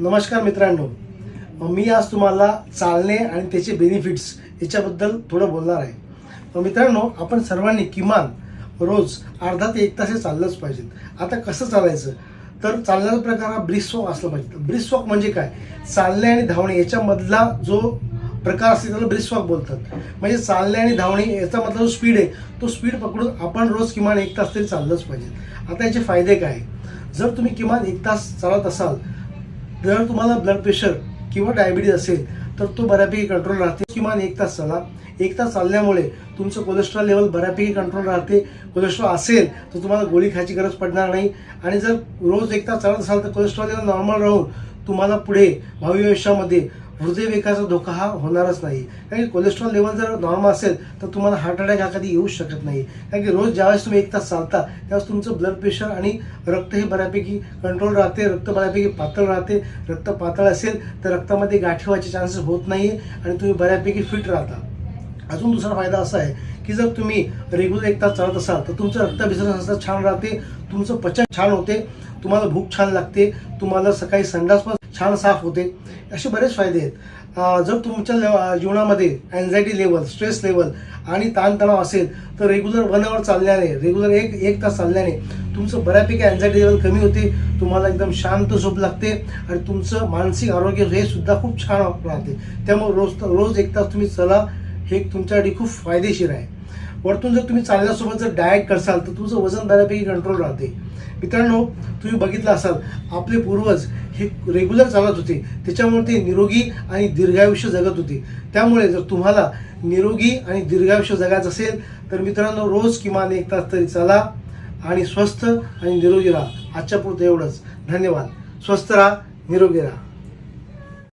नमस्कार मित्रांनो. मी आज तुम्हाला चालणे आणि त्याचे बेनिफिट्स याच्याबद्दल थोडं बोलणार आहे. मित्रांनो आपण सर्वांनी किमान रोज अर्धा ते एक तास हे चाललंच पाहिजे आता कसं चालायचं? तर चालण्याचा प्रकार हा ब्रिस्क वॉक असला पाहिजे. ब्रिस्क वॉक म्हणजे काय? चालणे आणि धावणे याच्यामधला जो प्रकार असते त्याला ब्रिस्क वॉक बोलतात. म्हणजे चालणे आणि धावणे याचा मधला जो स्पीड आहे तो स्पीड पकडून आपण रोज किमान एक तास तरी चाललंच पाहिजे. आता याचे फायदे काय? जर तुम्ही किमान एक तास चालत असाल जर तुम्हाला ब्लड प्रेशर किंवा डायबिटीज असेल तर तो बऱ्यापैकी कंट्रोल राहते. किमान एक तास चाला. एक तास चालल्यामुळे तुमचं कोलेस्ट्रॉल लेवल बऱ्यापैकी कंट्रोल राहते. कोलेस्ट्रॉल असेल तर तुम्हाला गोळी खायची गरज पडणार नाही. आणि जर रोज एक तास चालत असाल तर कोलेस्ट्रॉल लेवल नॉर्मल राहून तुम्हाला पुढे भावी आयुष्यामध्ये हृदयविकाराचा धोका हा होणारच नाही. कारण की कोलेस्ट्रॉल लेवल जर नॉर्मल असेल तर तुम्हाला हार्ट अटॅक हा कधी येऊच शकत नाही. कारण की रोज ज्यावेळेस तुम्ही एक तास चालता त्यावेळेस तुमचं ब्लड प्रेशर आणि रक्त हे बऱ्यापैकी कंट्रोल राहते रक्त बऱ्यापैकी पातळ राहते. रक्त पातळ असेल तर रक्तामध्ये गाठी व्हायचे चान्सेस होत नाही आणि तुम्ही बऱ्यापैकी फिट राहता. अजून दुसरा फायदा असा आहे की जर तुम्ही रेग्युलर एक तास चालत असाल तर तुमचं रक्ताभिसरण छान राहते तुमचं पचन छान होते तुम्हाला भूक छान लागते तुम्हाला सकाळी संडास पण छान साफ होते. असे बरेच फायदे आहेत. जर तुमच्या लेव- जीवनामध्ये अँझायटी लेवल स्ट्रेस लेवल आणि ताणतणाव असेल तर रेग्युलर वन आवर चालल्याने रेग्युलर एक एक तास चालल्याने तुमचं बऱ्यापैकी अँझायटी लेवल कमी होते तुम्हाला एकदम शांत झोप लागते आणि तुमचं मानसिक आरोग्य हे सुद्धा खूप छान राहते. त्यामुळे रोज रोज एक तास तुम्ही चला हे तुमच्यासाठी खूप फायदेशीर आहे. वरतून जर तुम्ही चालण्यासोबत जर डायट करसाल तर तुमचं वजन बऱ्यापैकी कंट्रोल राहते. मित्रांनो तुम्ही बघितलं असाल आपले पूर्वज हे रेग्युलर चालत होते. त्याच्यामुळे ते निरोगी आणि दीर्घायुष्य जगत होते. त्यामुळे जर तुम्हाला निरोगी आणि दीर्घायुष्य जगायचं असेल तर मित्रांनो रोज किमान एक तास तरी चला आणि स्वस्थ आणि निरोगी राहा. आजच्या पुरतं एवढंच. धन्यवाद. स्वस्थ राहा निरोगी राहा.